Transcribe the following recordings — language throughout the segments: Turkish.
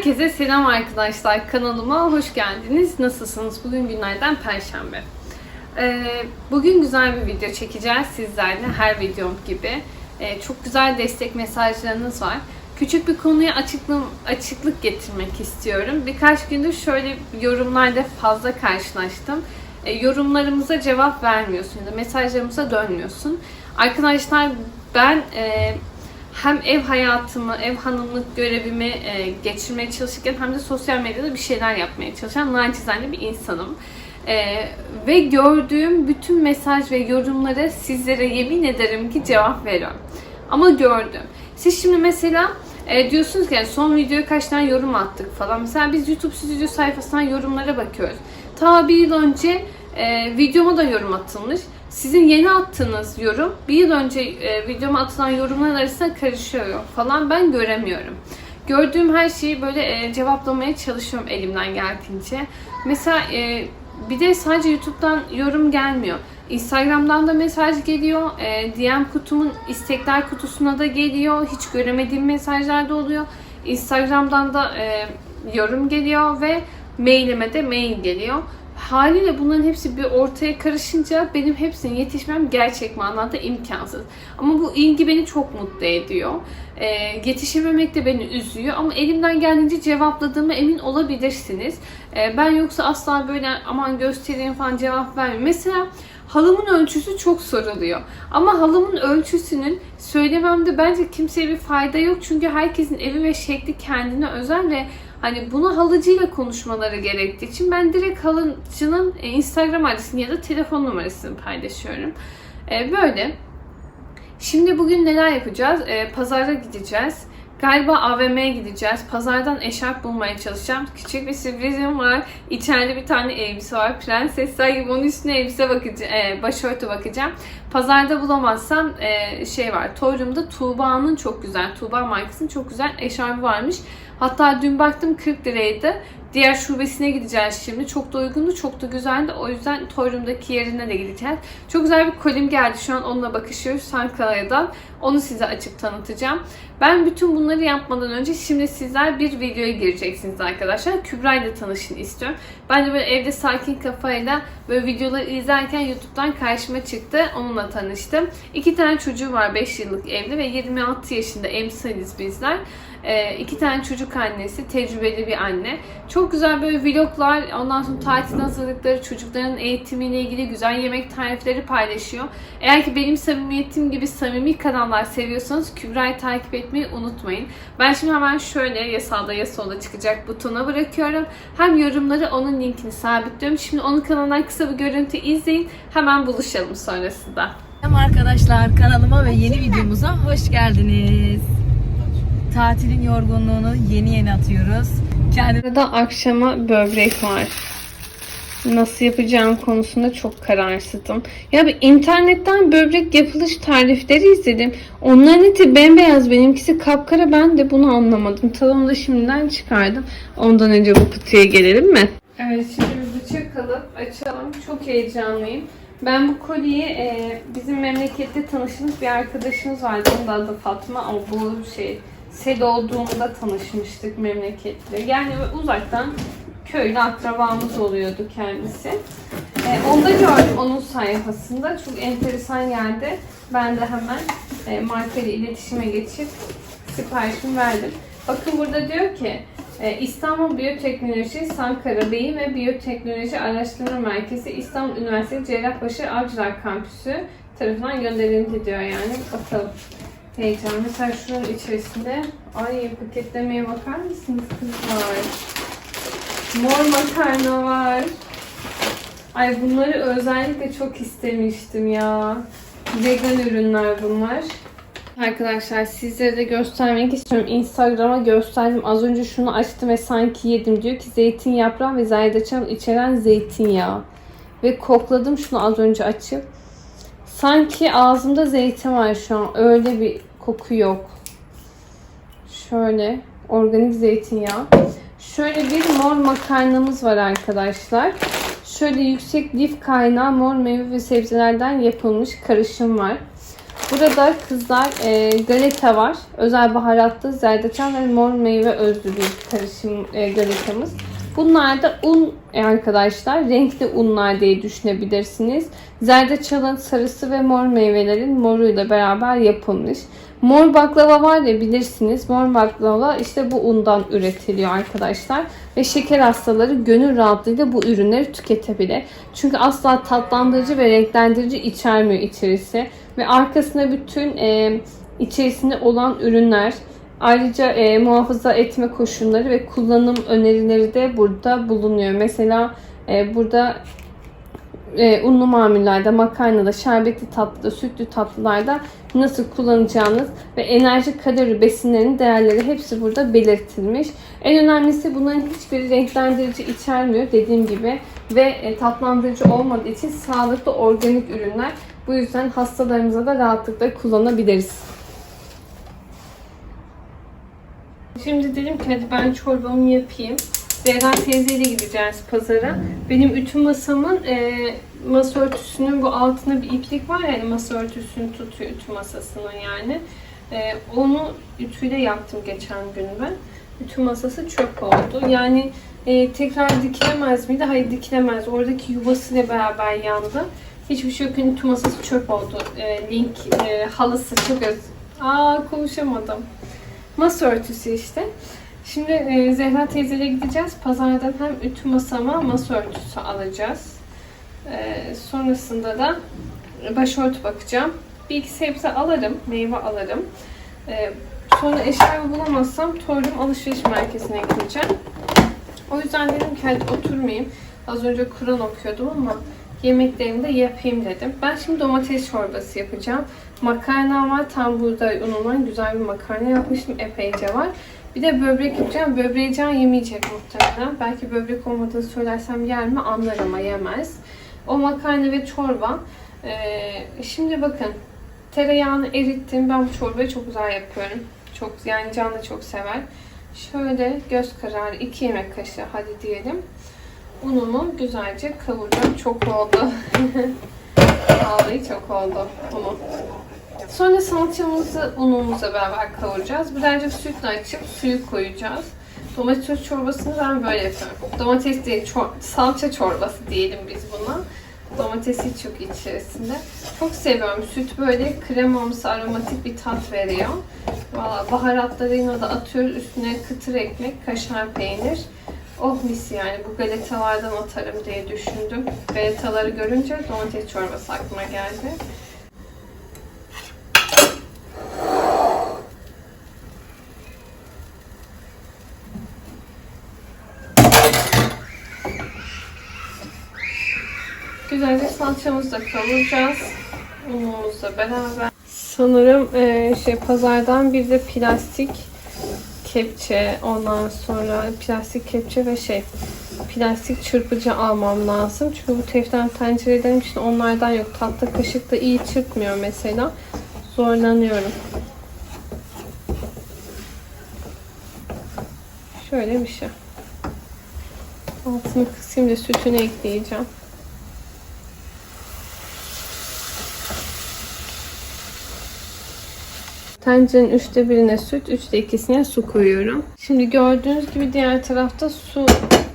Herkese selam arkadaşlar. Kanalıma hoş geldiniz. Nasılsınız? Bugün günlerden Perşembe. Ee, bugün güzel bir video çekeceğiz sizlerle. Her videom gibi. Ee, çok güzel destek mesajlarınız var. Küçük bir konuya açıklık, getirmek istiyorum. Birkaç gündür şöyle yorumlarda fazla karşılaştım. Ee, yorumlarımıza cevap vermiyorsun ya da mesajlarımıza dönmüyorsun. Arkadaşlar ben e, hem ev hayatımı, ev hanımlık görevimi e, geçirmeye çalışırken hem de sosyal medyada bir şeyler yapmaya çalışan naçizane bir insanım. E, ve gördüğüm bütün mesaj ve yorumlara sizlere yemin ederim ki cevap veriyorum. Ama gördüm. Siz şimdi mesela e, diyorsunuz ki yani son videoya kaç tane yorum attık falan. Mesela biz YouTube stüdyo sayfasından yorumlara bakıyoruz. Ta bir yıl önce e, videoma da yorum atılmış. Sizin yeni attığınız yorum bir yıl önce e, videoma atılan yorumlar arasında karışıyor falan ben göremiyorum. Gördüğüm her şeyi böyle e, cevaplamaya çalışıyorum elimden geldiğince. Mesela e, bir de sadece YouTube'dan yorum gelmiyor. Instagram'dan da mesaj geliyor. E, DM kutumun istekler kutusuna da geliyor. Hiç göremediğim mesajlar da oluyor. Instagram'dan da e, yorum geliyor ve mailime de mail geliyor. Haliyle bunların hepsi bir ortaya karışınca benim hepsine yetişmem gerçek manada imkansız. Ama bu ilgi beni çok mutlu ediyor. Ee, yetişememek de beni üzüyor ama elimden geldiğince cevapladığıma emin olabilirsiniz. Ee, ben yoksa asla böyle aman göstereyim falan cevap vermiyorum. Mesela halımın ölçüsü çok soruluyor. Ama halımın ölçüsünün söylememde bence kimseye bir fayda yok. Çünkü herkesin evi ve şekli kendine özel ve Hani bunu halıcıyla konuşmaları gerektiği için ben direkt halıcının e, Instagram adresini ya da telefon numarasını paylaşıyorum. E, böyle. Şimdi bugün neler yapacağız? E, pazara gideceğiz. Galiba AVM'ye gideceğiz. Pazardan eşarp bulmaya çalışacağım. Küçük bir sürprizim var. İçeride bir tane elbise var. Prensesler gibi onun üstüne elbise bakacağım. E, başörtü bakacağım. Pazarda bulamazsam e, şey var. Toyrum'da Tuğba'nın çok güzel, Tuğba markasının çok güzel eşarbı varmış. Hatta dün baktım 40 liraydı. Diğer şubesine gideceğiz şimdi. Çok da uygundu, çok da güzeldi. O yüzden Toyrum'daki yerine de gideceğiz. Çok güzel bir kolim geldi. Şu an onunla bakışıyoruz Sankara'dan. Onu size açıp tanıtacağım. Ben bütün bunları yapmadan önce şimdi sizler bir videoya gireceksiniz arkadaşlar. Kübra ile tanışın istiyorum. Ben de böyle evde sakin kafayla böyle videoları izlerken YouTube'dan karşıma çıktı. Onunla tanıştım. İki tane çocuğu var 5 yıllık evli ve 26 yaşında emsaliz bizler. Ee, iki tane çocuk annesi, tecrübeli bir anne. Çok güzel böyle vloglar, ondan sonra tatil hazırlıkları, çocukların eğitimiyle ilgili güzel yemek tarifleri paylaşıyor. Eğer ki benim samimiyetim gibi samimi kanallar seviyorsanız Kübra'yı takip etmeyi unutmayın. Ben şimdi hemen şöyle ya sağda ya solda çıkacak butona bırakıyorum. Hem yorumları onun linkini sabitliyorum. Şimdi onun kanalından kısa bir görüntü izleyin. Hemen buluşalım sonrasında. Merhaba arkadaşlar kanalıma ve yeni videomuza hoş geldiniz. Tatilin yorgunluğunu yeni yeni atıyoruz. Kendime Burada akşama böbrek var. Nasıl yapacağım konusunda çok kararsızım. Ya bir internetten böbrek yapılış tarifleri izledim. Onların eti bembeyaz benimkisi kapkara ben de bunu anlamadım. Tavamı da şimdiden çıkardım. Ondan önce bu kutuya gelelim mi? Evet şimdi bir bıçak alıp açalım. Çok heyecanlıyım. Ben bu kolyeyi e, bizim memlekette tanıştığımız bir arkadaşımız vardı. Onun da adı Fatma. O bu şey sel olduğunda tanışmıştık memleketle. Yani uzaktan köylü akrabamız oluyordu kendisi. E, onda gördüm onun sayfasında. Çok enteresan geldi. Ben de hemen e, markayla iletişime geçip siparişimi verdim. Bakın burada diyor ki e, İstanbul Biyoteknoloji Sankara Beyin ve Biyoteknoloji Araştırma Merkezi İstanbul Üniversitesi Cerrahpaşa Avcılar Kampüsü tarafından gönderildi diyor yani. Bakalım. Heyecan. Mesela şunun içerisinde ay paketlemeye bakar mısınız kızlar? Mor makarna var. Ay bunları özellikle çok istemiştim ya. Vegan ürünler bunlar. Arkadaşlar sizlere de göstermek istiyorum. Instagram'a gösterdim. Az önce şunu açtım ve sanki yedim. Diyor ki zeytin yaprağı ve zerdeçal içeren zeytinyağı. Ve kokladım şunu az önce açıp. Sanki ağzımda zeytin var şu an. Öyle bir koku yok. Şöyle organik zeytinyağı. Şöyle bir mor makarnamız var arkadaşlar. Şöyle yüksek lif kaynağı mor meyve ve sebzelerden yapılmış karışım var. Burada kızlar e, galeta var. Özel baharatlı zerdeçal ve mor meyve özlü bir karışım e, galetamız. Bunlar da un e, arkadaşlar. Renkli unlar diye düşünebilirsiniz. Zerdeçalın sarısı ve mor meyvelerin moruyla beraber yapılmış. Mor baklava var ya bilirsiniz. Mor baklava işte bu undan üretiliyor arkadaşlar. Ve şeker hastaları gönül rahatlığıyla bu ürünleri tüketebilir. Çünkü asla tatlandırıcı ve renklendirici içermiyor içerisi. Ve arkasında bütün e, içerisinde olan ürünler Ayrıca e, muhafaza etme koşulları ve kullanım önerileri de burada bulunuyor. Mesela e, burada e, unlu mamullerde, makarnada, şerbetli tatlıda, sütlü tatlılarda nasıl kullanacağınız ve enerji kalori besinlerinin değerleri hepsi burada belirtilmiş. En önemlisi bunların hiçbir renklendirici içermiyor dediğim gibi ve e, tatlandırıcı olmadığı için sağlıklı organik ürünler. Bu yüzden hastalarımıza da rahatlıkla kullanabiliriz. Şimdi dedim ki hadi ben çorbamı yapayım. Zehra teyzeyle gideceğiz pazara. Benim ütü masamın e, masa örtüsünün bu altında bir iplik var yani masa örtüsünü tutuyor ütü masasının yani. E, onu ütüyle yaptım geçen gün ben. Ütü masası çöp oldu. Yani e, tekrar dikilemez miydi? Hayır dikilemez. Oradaki yuvasıyla beraber yandı. Hiçbir şey yok. Ütü masası çöp oldu. E, link e, halısı çok öz. Aa konuşamadım. Masa örtüsü işte. Şimdi e, Zehra teyzeyle gideceğiz. Pazardan hem ütü masama masa örtüsü alacağız. E, sonrasında da başörtü bakacağım. Bir iki sebze alırım, meyve alırım. E, sonra eşyamı bulamazsam Torun alışveriş merkezine gideceğim. O yüzden dedim ki hadi oturmayayım. Az önce Kur'an okuyordum ama yemeklerimi de yapayım dedim. Ben şimdi domates çorbası yapacağım. Makarna var. Tam buğday unundan güzel bir makarna yapmıştım. Epeyce var. Bir de böbrek yapacağım. Böbreği can yemeyecek muhtemelen. Belki böbrek olmadığını söylersem yer mi anlar ama yemez. O makarna ve çorba. Ee, şimdi bakın. Tereyağını erittim. Ben bu çorbayı çok güzel yapıyorum. Çok yani Can da çok sever. Şöyle göz kararı 2 yemek kaşığı hadi diyelim. Unumu güzelce kavuracağım. Çok oldu. Vallahi çok oldu unu. Sonra salçamızı unumuzla beraber kavuracağız. Birazcık sütle açıp suyu koyacağız. Domates çorbasını ben böyle yapıyorum. Domates değil, çor- salça çorbası diyelim biz buna. Domates hiç yok içerisinde. Çok seviyorum. Süt böyle kremamsı aromatik bir tat veriyor. Valla baharatlarını da atıyoruz. Üstüne kıtır ekmek, kaşar peynir. Oh mis yani bu galetalardan atarım diye düşündüm. Galetaları görünce domates çorbası aklıma geldi. Güzelce salçamızı da kavuracağız. Unumuzla beraber. Sanırım eee, şey pazardan bir de plastik kepçe, ondan sonra plastik kepçe ve şey plastik çırpıcı almam lazım. Çünkü bu teften tencerelerim için onlardan yok. Tatlı kaşıkla iyi çırpmıyor mesela. Zorlanıyorum. Şöyle bir şey. Altını kısayım da sütünü ekleyeceğim. Tencerenin üçte birine süt, üçte ikisine su koyuyorum. Şimdi gördüğünüz gibi diğer tarafta su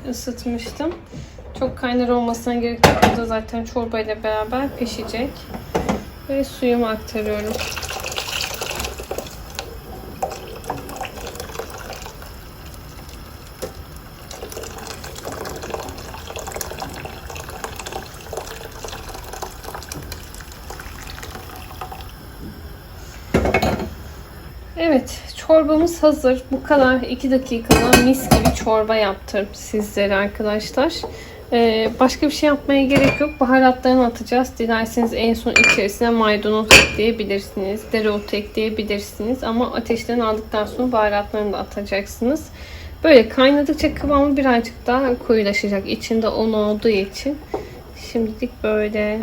ısıtmıştım. Çok kaynar olmasına gerek yok. Bu da zaten çorbayla beraber pişecek. Ve suyumu aktarıyorum. Evet, çorbamız hazır. Bu kadar 2 dakikada mis gibi çorba yaptım sizlere arkadaşlar. Ee, başka bir şey yapmaya gerek yok. Baharatlarını atacağız. Dilerseniz en son içerisine maydanoz ekleyebilirsiniz. Dereotu ekleyebilirsiniz. Ama ateşten aldıktan sonra baharatlarını da atacaksınız. Böyle kaynadıkça kıvamı birazcık daha koyulaşacak. İçinde un olduğu için. Şimdilik böyle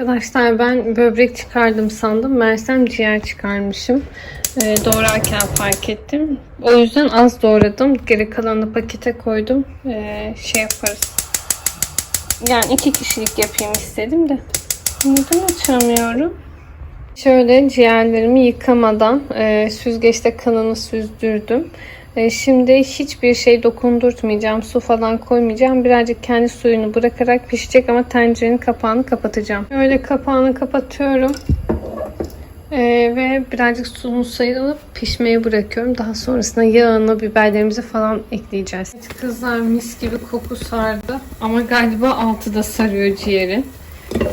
Arkadaşlar ben böbrek çıkardım sandım. Mersem ciğer çıkarmışım. Ee, doğrarken fark ettim. O yüzden az doğradım. Geri kalanını pakete koydum. Ee, şey yaparız. Yani iki kişilik yapayım istedim de. Neden açamıyorum? Şöyle ciğerlerimi yıkamadan e, süzgeçte kanını süzdürdüm. E, şimdi hiçbir şey dokundurtmayacağım. Su falan koymayacağım. Birazcık kendi suyunu bırakarak pişecek ama tencerenin kapağını kapatacağım. Böyle kapağını kapatıyorum. E, ve birazcık suyunu sayılıp pişmeye bırakıyorum. Daha sonrasında yağını, biberlerimizi falan ekleyeceğiz. Kızlar mis gibi koku sardı. Ama galiba altı da sarıyor ciğerin.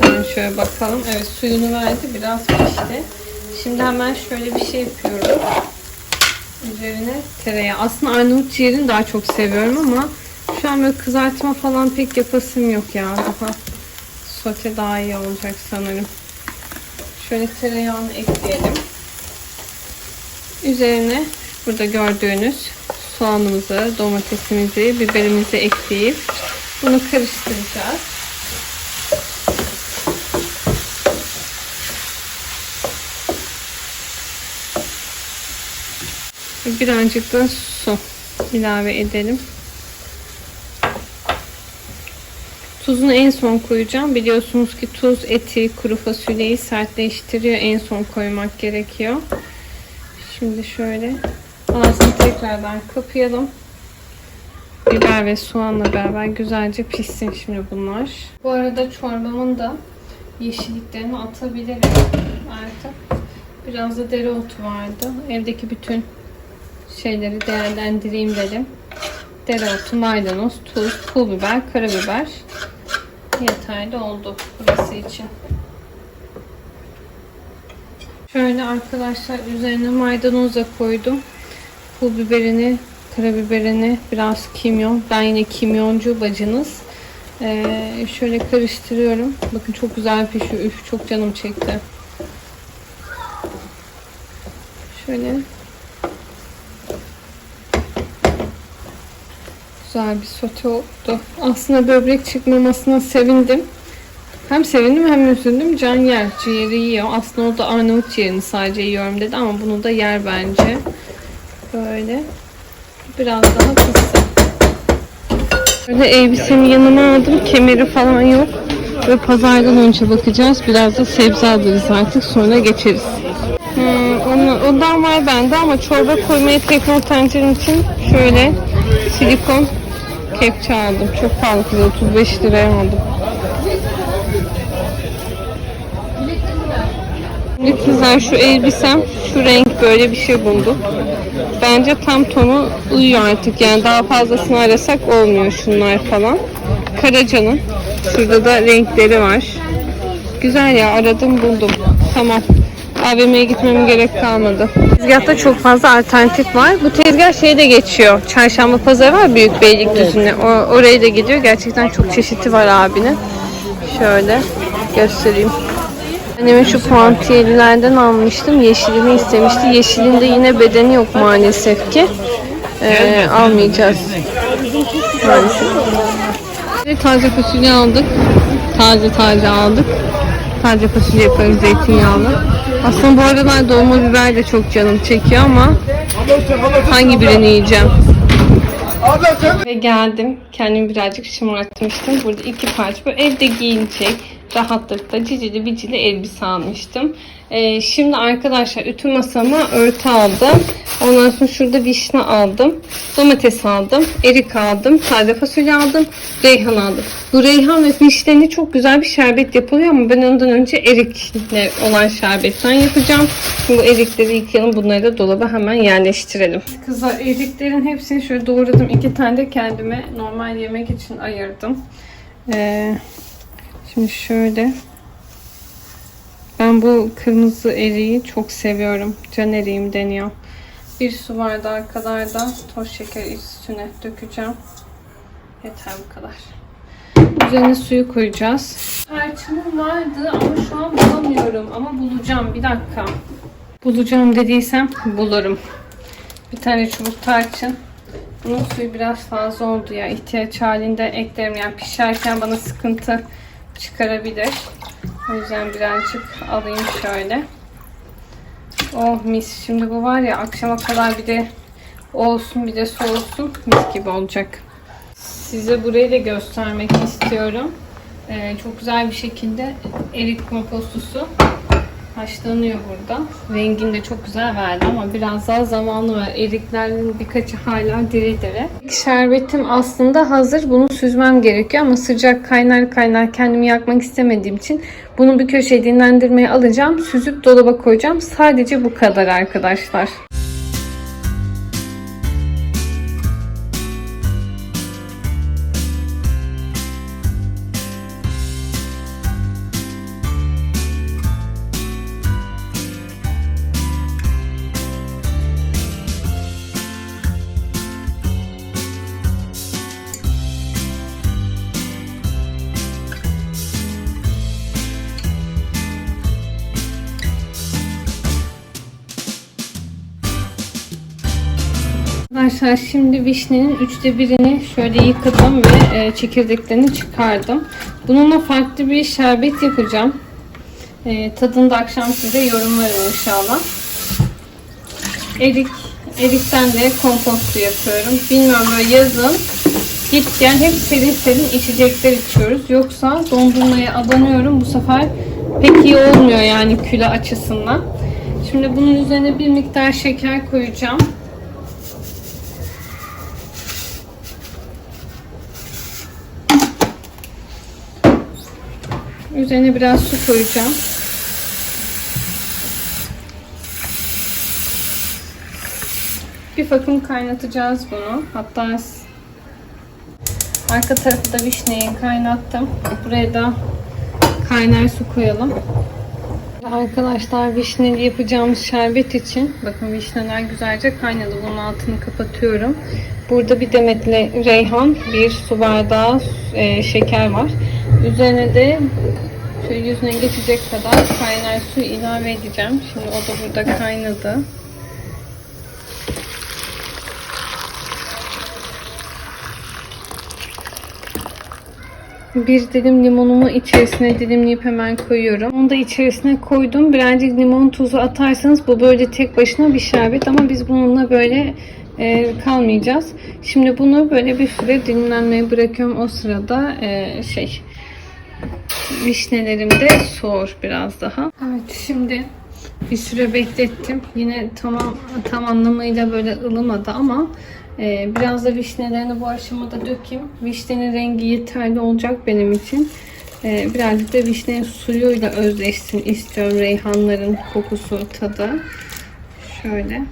Hemen şöyle bakalım. Evet suyunu verdi. Biraz pişti. Şimdi hemen şöyle bir şey yapıyorum. Üzerine tereyağı. Aslında Arnavut ciğerini daha çok seviyorum ama şu an böyle kızartma falan pek yapasım yok ya. Daha sote daha iyi olacak sanırım. Şöyle tereyağını ekleyelim. Üzerine burada gördüğünüz soğanımızı, domatesimizi, biberimizi ekleyip bunu karıştıracağız. Birazcık da su ilave edelim. Tuzunu en son koyacağım. Biliyorsunuz ki tuz eti, kuru fasulyeyi sertleştiriyor. En son koymak gerekiyor. Şimdi şöyle ağzını tekrardan kapayalım. Biber ve soğanla beraber güzelce pişsin şimdi bunlar. Bu arada çorbamın da yeşilliklerini atabilirim artık. Biraz da dereotu vardı. Evdeki bütün şeyleri değerlendireyim dedim. Dereotu, maydanoz, tuz, pul biber, karabiber yeterli oldu burası için. Şöyle arkadaşlar üzerine maydanoz da koydum. Pul biberini, karabiberini, biraz kimyon. Ben yine kimyoncu bacınız. Ee, şöyle karıştırıyorum. Bakın çok güzel pişiyor. Üf çok canım çekti. Şöyle güzel bir sote oldu. Aslında böbrek çıkmamasına sevindim. Hem sevindim hem üzüldüm. Can yer. Ciğeri yiyor. Aslında o da Arnavut ciğerini sadece yiyorum dedi ama bunu da yer bence. Böyle. Biraz daha pişsin. Böyle elbisemi yanıma aldım. Kemeri falan yok. Ve pazardan önce bakacağız. Biraz da sebze alırız artık. Sonra geçeriz. Hmm, onu, ondan var bende ama çorba koymaya tekrar tencerem için şöyle silikon kepçe aldım. Çok pahalı kız 35 liraya aldım. Şimdi kızlar şu elbisem şu renk böyle bir şey buldum. Bence tam tonu uyuyor artık yani daha fazlasını arasak olmuyor şunlar falan. Karacanın şurada da renkleri var. Güzel ya aradım buldum. Tamam. AVM'ye gitmem gerek kalmadı. Tezgahta çok fazla alternatif var. Bu tezgah şeyde geçiyor. Çarşamba pazarı var Büyük Beylikdüzü'nde. O, oraya da gidiyor. Gerçekten çok çeşidi var abinin. Şöyle göstereyim. Anneme şu puantiyelilerden almıştım. Yeşilini istemişti. Yeşilinde yine bedeni yok maalesef ki. Ee, almayacağız. Maalesef. Taze fasulye aldık. Taze taze aldık. Taze fasulye yaparız zeytinyağlı. Aslında bu aralar dolma biber de çok canım çekiyor ama hangi birini yiyeceğim? Ve geldim. Kendimi birazcık şımartmıştım. Burada iki parça böyle evde giyinecek rahatlıkta cicili bicili elbise almıştım. Ee, şimdi arkadaşlar ütü masama örtü aldım. Ondan sonra şurada vişne aldım. Domates aldım. Erik aldım. Taze fasulye aldım. Reyhan aldım. Bu reyhan ve vişneli çok güzel bir şerbet yapılıyor ama ben ondan önce erikle olan şerbetten yapacağım. Şimdi bu erikleri yıkayalım. Bunları da dolaba hemen yerleştirelim. Kızlar eriklerin hepsini şöyle doğradım. İki tane de kendime normal yemek için ayırdım. Ee, Şimdi şöyle. Ben bu kırmızı eriği çok seviyorum. Can eriğim deniyor. Bir su bardağı kadar da toz şeker üstüne dökeceğim. Yeter bu kadar. Üzerine suyu koyacağız. Tarçınım vardı ama şu an bulamıyorum. Ama bulacağım. Bir dakika. Bulacağım dediysem bulurum. Bir tane çubuk tarçın. Bunun suyu biraz fazla oldu ya. İhtiyaç halinde eklerim. Yani pişerken bana sıkıntı çıkarabilir. O yüzden birazcık alayım şöyle. Oh mis. Şimdi bu var ya akşama kadar bir de olsun bir de soğusun mis gibi olacak. Size burayı da göstermek istiyorum. Ee, çok güzel bir şekilde erik kompostusu haşlanıyor burada. Rengini de çok güzel verdi ama biraz daha zamanı var. Eriklerin birkaçı hala diri diri. Şerbetim aslında hazır. Bunu süzmem gerekiyor ama sıcak kaynar kaynar kendimi yakmak istemediğim için bunu bir köşeye dinlendirmeye alacağım. Süzüp dolaba koyacağım. Sadece bu kadar arkadaşlar. Arkadaşlar şimdi vişnenin üçte birini şöyle yıkadım ve e, çekirdeklerini çıkardım. Bununla farklı bir şerbet yapacağım. E, tadını da akşam size yorumlarım inşallah. Erik, erikten de kompostu yapıyorum. Bilmiyorum böyle yazın git gel hep serin serin içecekler içiyoruz. Yoksa dondurmaya abanıyorum. Bu sefer pek iyi olmuyor yani küle açısından. Şimdi bunun üzerine bir miktar şeker koyacağım. Üzerine biraz su koyacağım. Bir vakum kaynatacağız bunu. Hatta arka tarafı da vişneyi kaynattım. Buraya da kaynar su koyalım. Arkadaşlar vişneli yapacağımız şerbet için bakın vişneler güzelce kaynadı. Bunun altını kapatıyorum. Burada bir demetle reyhan, bir su bardağı e, şeker var. Üzerine de şöyle yüzüne geçecek kadar kaynar su ilave edeceğim. Şimdi o da burada kaynadı. Bir dilim limonumu içerisine dilimleyip hemen koyuyorum. Onu da içerisine koydum. Birazcık limon tuzu atarsanız bu böyle tek başına bir şerbet ama biz bununla böyle e, kalmayacağız. Şimdi bunu böyle bir süre dinlenmeye bırakıyorum. O sırada e, şey vişnelerim de soğur biraz daha. Evet şimdi bir süre beklettim. Yine tamam tam anlamıyla böyle ılımadı ama e, biraz da vişnelerini bu aşamada dökeyim. Vişnenin rengi yeterli olacak benim için. E, birazcık da vişnenin suyuyla özleşsin istiyorum. Reyhanların kokusu, tadı. Şöyle.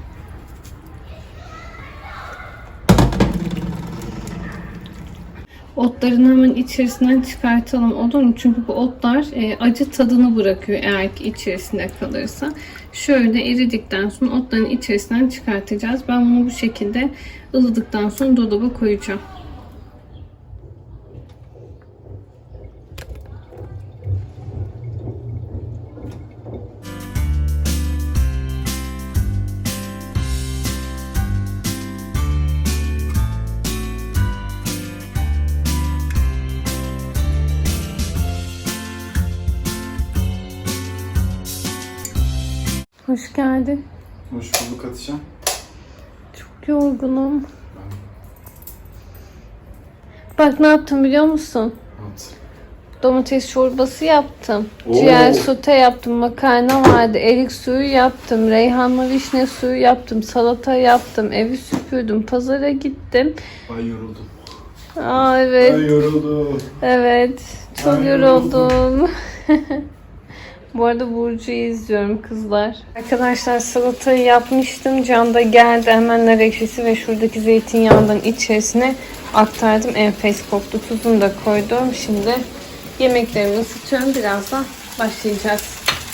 Otların hemen içerisinden çıkartalım olur mu? Çünkü bu otlar e, acı tadını bırakıyor eğer ki içerisinde kalırsa. Şöyle eridikten sonra otların içerisinden çıkartacağız. Ben bunu bu şekilde ılıdıktan sonra dolaba koyacağım. Hoş geldin. Hoş bulduk Hatice'm. Çok yorgunum. Bak ne yaptım biliyor musun? Evet. Domates çorbası yaptım. Oo. Ciğer sote yaptım. Makarna vardı. Erik suyu yaptım. Reyhanlı vişne suyu yaptım. Salata yaptım. Evi süpürdüm. Pazara gittim. Ay yoruldum. Aa evet. Ay yoruldum. Evet. Çok Ay, yoruldum. Bu arada Burcu'yu izliyorum kızlar. Arkadaşlar salatayı yapmıştım. Can da geldi. Hemen nar ekşisi ve şuradaki zeytinyağından içerisine aktardım. Enfes koktu. Tuzunu da koydum. Şimdi yemeklerimi ısıtıyorum. Birazdan başlayacağız.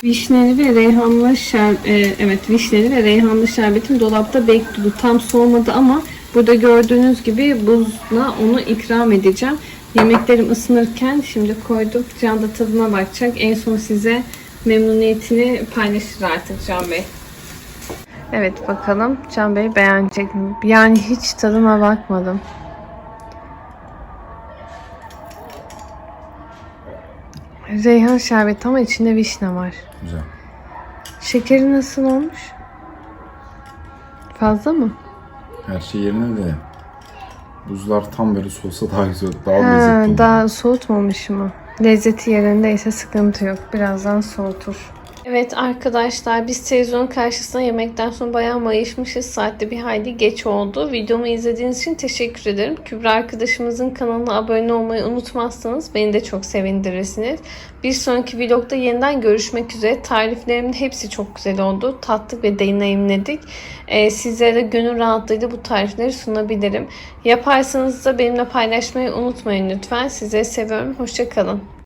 Vişneli ve reyhanlı şer e, evet vişneli ve reyhanlı şerbetim dolapta bekliyordu. Tam soğumadı ama burada gördüğünüz gibi buzla onu ikram edeceğim. Yemeklerim ısınırken şimdi koydum. Can da tadına bakacak. En son size memnuniyetini paylaşır artık Can Bey. Evet bakalım Can Bey beğenecek mi? Yani hiç tadıma bakmadım. Reyhan şerbeti ama içinde vişne var. Güzel. Şekeri nasıl olmuş? Fazla mı? Her şey yerine de buzlar tam böyle soğusa daha güzel, daha Ha, lezzetli daha soğutmamış mı? Lezzeti yerindeyse sıkıntı yok. Birazdan soğutur. Evet arkadaşlar biz televizyonun karşısında yemekten sonra bayağı mayışmışız. Saatte bir hayli geç oldu. Videomu izlediğiniz için teşekkür ederim. Kübra arkadaşımızın kanalına abone olmayı unutmazsanız beni de çok sevindirirsiniz. Bir sonraki vlogda yeniden görüşmek üzere. Tariflerimin hepsi çok güzel oldu. Tattık ve deneyimledik. Ee, sizlere de gönül rahatlığıyla bu tarifleri sunabilirim. Yaparsanız da benimle paylaşmayı unutmayın lütfen. Sizleri seviyorum. Hoşçakalın.